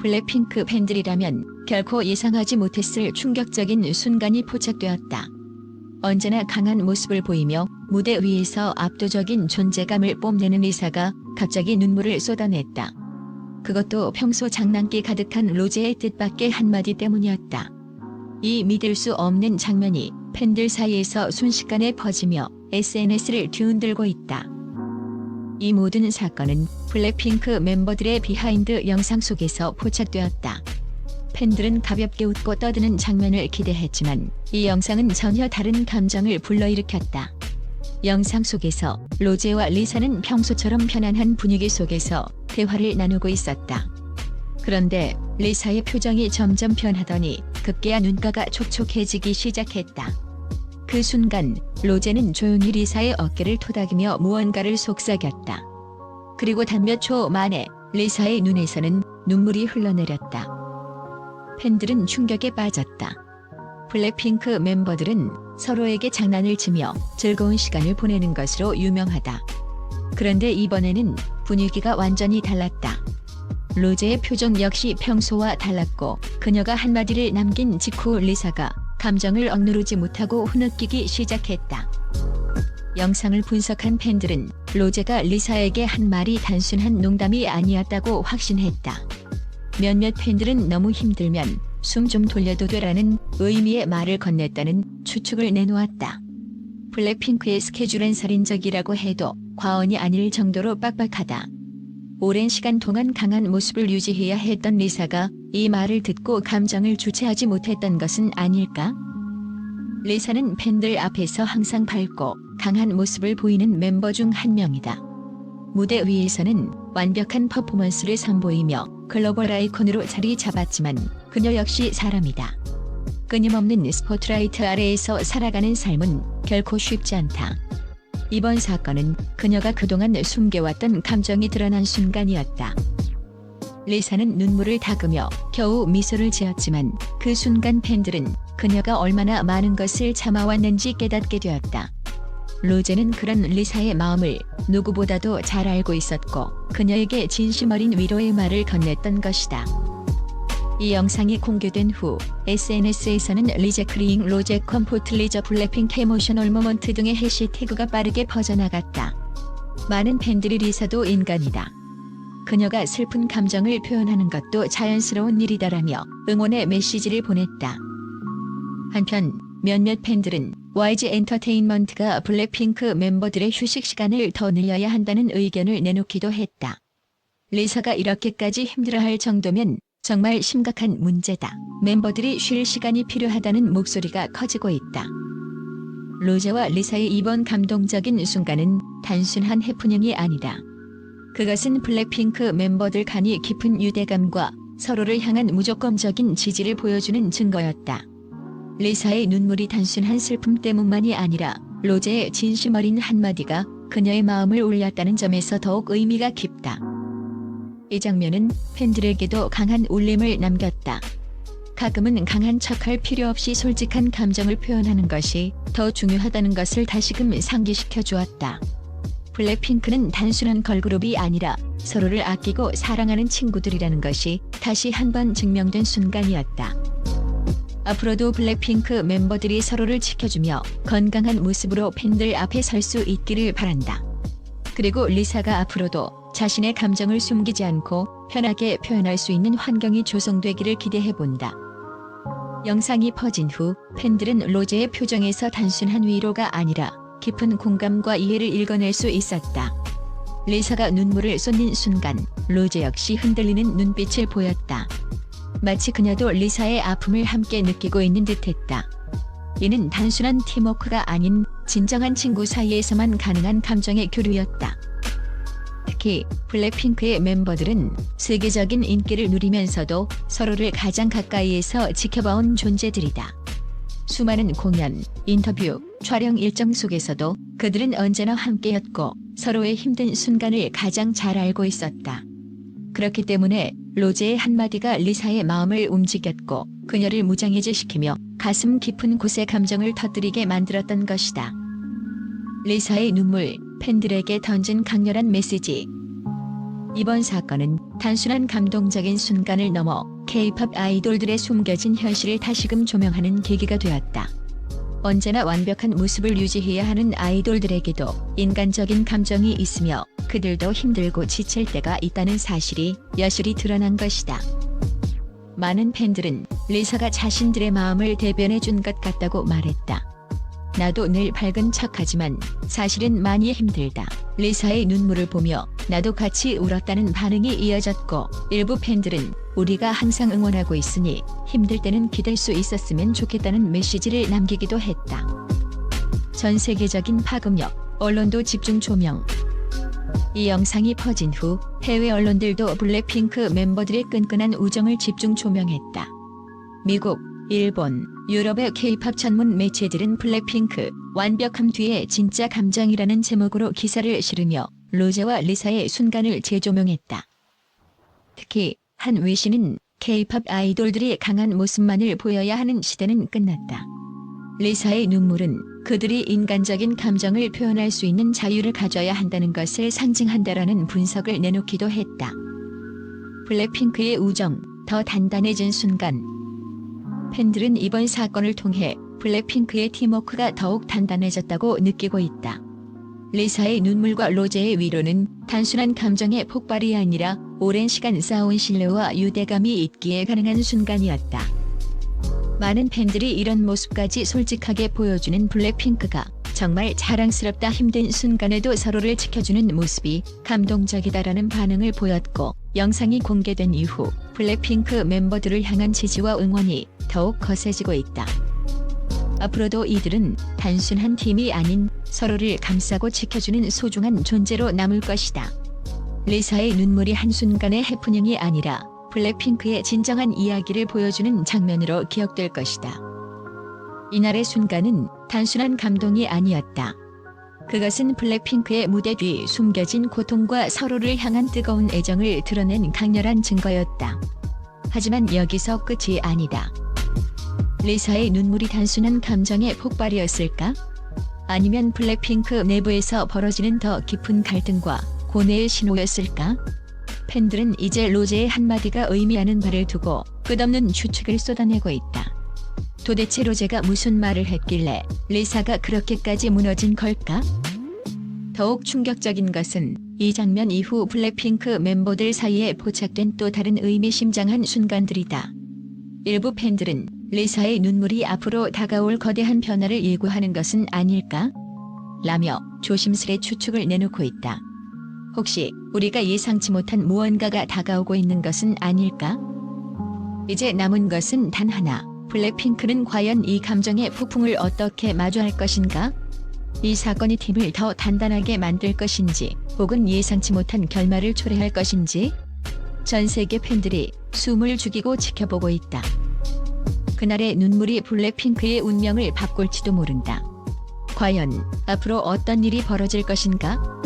블랙핑크 팬들이라면 결코 예상하지 못했을 충격적인 순간이 포착되었다. 언제나 강한 모습을 보이며 무대 위에서 압도적인 존재감을 뽐내는 리사가 갑자기 눈물을 쏟아냈다. 그것도 평소 장난기 가득한 로제의 뜻밖의 한마디 때문이었다. 이 믿을 수 없는 장면이 팬들 사이에서 순식간에 퍼지며 SNS를 뒤흔들고 있다. 이 모든 사건은 블랙핑크 멤버들의 비하인드 영상 속에서 포착되었다. 팬들은 가볍게 웃고 떠드는 장면을 기대했지만 이 영상은 전혀 다른 감정을 불러일으켰다. 영상 속에서 로제와 리사는 평소처럼 편안한 분위기 속에서 대화를 나누고 있었다. 그런데 리사의 표정이 점점 변하더니 급기야 눈가가 촉촉해지기 시작했다. 그 순간 로제는 조용히 리사의 어깨를 토닥이며 무언가를 속삭였다. 그리고 단 몇 초 만에 리사의 눈에서는 눈물이 흘러내렸다. 팬들은 충격에 빠졌다. 블랙핑크 멤버들은 서로에게 장난을 치며 즐거운 시간을 보내는 것으로 유명하다. 그런데 이번에는 분위기가 완전히 달랐다. 로제의 표정 역시 평소와 달랐고 그녀가 한마디를 남긴 직후 리사가 감정을 억누르지 못하고 흐느끼기 시작했다. 영상을 분석한 팬들은 로제가 리사에게 한 말이 단순한 농담이 아니었다고 확신했다. 몇몇 팬들은 너무 힘들면 숨 좀 돌려도 되라는 의미의 말을 건넸다는 추측을 내놓았다. 블랙핑크의 스케줄은 살인적이라고 해도 과언이 아닐 정도로 빡빡하다. 오랜 시간 동안 강한 모습을 유지해야 했던 리사가 이 말을 듣고 감정을 주체하지 못했던 것은 아닐까? 리사는 팬들 앞에서 항상 밝고 강한 모습을 보이는 멤버 중 한 명이다. 무대 위에서는 완벽한 퍼포먼스를 선보이며 글로벌 아이콘으로 자리 잡았지만 그녀 역시 사람이다. 끊임없는 스포트라이트 아래에서 살아가는 삶은 결코 쉽지 않다. 이번 사건은 그녀가 그동안 숨겨왔던 감정이 드러난 순간이었다. 리사는 눈물을 닦으며 겨우 미소를 지었지만 그 순간 팬들은 그녀가 얼마나 많은 것을 참아왔는지 깨닫게 되었다. 로제는 그런 리사의 마음을 누구보다도 잘 알고 있었고 그녀에게 진심 어린 위로의 말을 건넸던 것이다. 이 영상이 공개된 후 SNS에서는 리제크리잉 로제 컴포트 리저 블랙핑크 에모셔널 모먼트 등의 해시태그가 빠르게 퍼져나갔다. 많은 팬들이 리사도 인간이다. 그녀가 슬픈 감정을 표현하는 것도 자연스러운 일이다라며 응원의 메시지를 보냈다. 한편 몇몇 팬들은 YG 엔터테인먼트가 블랙핑크 member들의 휴식 시간을 더 늘려야 한다는 의견을 내놓기도 했다. 리사가 이렇게까지 힘들어할 정도면 정말 심각한 문제다. 멤버들이 쉴 시간이 필요하다는 목소리가 커지고 있다. 로제와 리사의 이번 감동적인 순간은 단순한 해프닝이 아니다. 그것은 블랙핑크 멤버들 간이 깊은 유대감과 서로를 향한 무조건적인 지지를 보여주는 증거였다. 리사의 눈물이 단순한 슬픔 때문만이 아니라 로제의 진심 어린 한마디가 그녀의 마음을 울렸다는 점에서 더욱 의미가 깊다. 이 장면은 팬들에게도 강한 울림을 남겼다. 가끔은 강한 척할 필요 없이 솔직한 감정을 표현하는 것이 더 중요하다는 것을 다시금 상기시켜 주었다. 블랙핑크는 단순한 걸그룹이 아니라 서로를 아끼고 사랑하는 친구들이라는 것이 다시 한 번 증명된 순간이었다. 앞으로도 블랙핑크 멤버들이 서로를 지켜주며 건강한 모습으로 팬들 앞에 설 수 있기를 바란다. 그리고 리사가 앞으로도 자신의 감정을 숨기지 않고 편하게 표현할 수 있는 환경이 조성되기를 기대해 본다. 영상이 퍼진 후 팬들은 로제의 표정에서 단순한 위로가 아니라 깊은 공감과 이해를 읽어낼 수 있었다. 리사가 눈물을 쏟는 순간 로제 역시 흔들리는 눈빛을 보였다. 마치 그녀도 리사의 아픔을 함께 느끼고 있는 듯했다. 이는 단순한 팀워크가 아닌 진정한 친구 사이에서만 가능한 감정의 교류였다. 특히 블랙핑크의 멤버들은 세계적인 인기를 누리면서도 서로를 가장 가까이에서 지켜봐온 존재들이다. 수많은 공연, 인터뷰, 촬영 일정 속에서도 그들은 언제나 함께였고 서로의 힘든 순간을 가장 잘 알고 있었다. 그렇기 때문에 로제의 한마디가 리사의 마음을 움직였고 그녀를 무장해제시키며 가슴 깊은 곳에 감정을 터뜨리게 만들었던 것이다. 리사의 눈물, 팬들에게 던진 강렬한 메시지. 이번 사건은 단순한 감동적인 순간을 넘어 K-팝 아이돌들의 숨겨진 현실을 다시금 조명하는 계기가 되었다. 언제나 완벽한 모습을 유지해야 하는 아이돌들에게도 인간적인 감정이 있으며 그들도 힘들고 지칠 때가 있다는 사실이 여실히 드러난 것이다. 많은 팬들은 리사가 자신들의 마음을 대변해 준 것 같다고 말했다. 나도 늘 밝은 척하지만 사실은 많이 힘들다. 리사의 눈물을 보며 나도 같이 울었다는 반응이 이어졌고 일부 팬들은 우리가 항상 응원하고 있으니 힘들 때는 기댈 수 있었으면 좋겠다는 메시지를 남기기도 했다. 전 세계적인 파급력, 언론도 집중 조명. 이 영상이 퍼진 후 해외 언론들도 블랙핑크 멤버들의 끈끈한 우정을 집중 조명했다. 미국, 일본, 유럽의 K-팝 전문 매체들은 블랙핑크 완벽함 뒤에 진짜 감정이라는 제목으로 기사를 실으며 로제와 리사의 순간을 재조명했다. 특히 한 외신은 K-팝 아이돌들이 강한 모습만을 보여야 하는 시대는 끝났다. 리사의 눈물은 그들이 인간적인 감정을 표현할 수 있는 자유를 가져야 한다는 것을 상징한다라는 분석을 내놓기도 했다. 블랙핑크의 우정, 더 단단해진 순간. 팬들은 이번 사건을 통해 블랙핑크의 팀워크가 더욱 단단해졌다고 느끼고 있다. 리사의 눈물과 로제의 위로는 단순한 감정의 폭발이 아니라 오랜 시간 쌓아온 신뢰와 유대감이 있기에 가능한 순간이었다. 많은 팬들이 이런 모습까지 솔직하게 보여주는 블랙핑크가 정말 자랑스럽다 힘든 순간에도 서로를 지켜주는 모습이 감동적이다라는 반응을 보였고 영상이 공개된 이후 블랙핑크 멤버들을 향한 지지와 응원이 더욱 거세지고 있다. 앞으로도 이들은 단순한 팀이 아닌 서로를 감싸고 지켜주는 소중한 존재로 남을 것이다. 리사의 눈물이 한순간의 해프닝이 아니라 블랙핑크의 진정한 이야기를 보여주는 장면으로 기억될 것이다. 이날의 순간은 단순한 감동이 아니었다. 그것은 블랙핑크의 무대 뒤 숨겨진 고통과 서로를 향한 뜨거운 애정을 드러낸 강렬한 증거였다. 하지만 여기서 끝이 아니다. 리사의 눈물이 단순한 감정의 폭발이었을까? 아니면 블랙핑크 내부에서 벌어지는 더 깊은 갈등과 고뇌의 신호였을까? 팬들은 이제 로제의 한마디가 의미하는 바를 두고 끝없는 추측을 쏟아내고 있다. 도대체 로제가 무슨 말을 했길래 리사가 그렇게까지 무너진 걸까? 더욱 충격적인 것은 이 장면 이후 블랙핑크 멤버들 사이에 포착된 또 다른 의미심장한 순간들이다. 일부 팬들은 리사의 눈물이 앞으로 다가올 거대한 변화를 예고하는 것은 아닐까? 라며 조심스레 추측을 내놓고 있다. 혹시 우리가 예상치 못한 무언가가 다가오고 있는 것은 아닐까? 이제 남은 것은 단 하나. 블랙핑크는 과연 이 감정의 폭풍을 어떻게 마주할 것인가? 이 사건이 팀을 더 단단하게 만들 것인지 혹은 예상치 못한 결말을 초래할 것인지 전 세계 팬들이 숨을 죽이고 지켜보고 있다. 그날의 눈물이 블랙핑크의 운명을 바꿀지도 모른다. 과연 앞으로 어떤 일이 벌어질 것인가?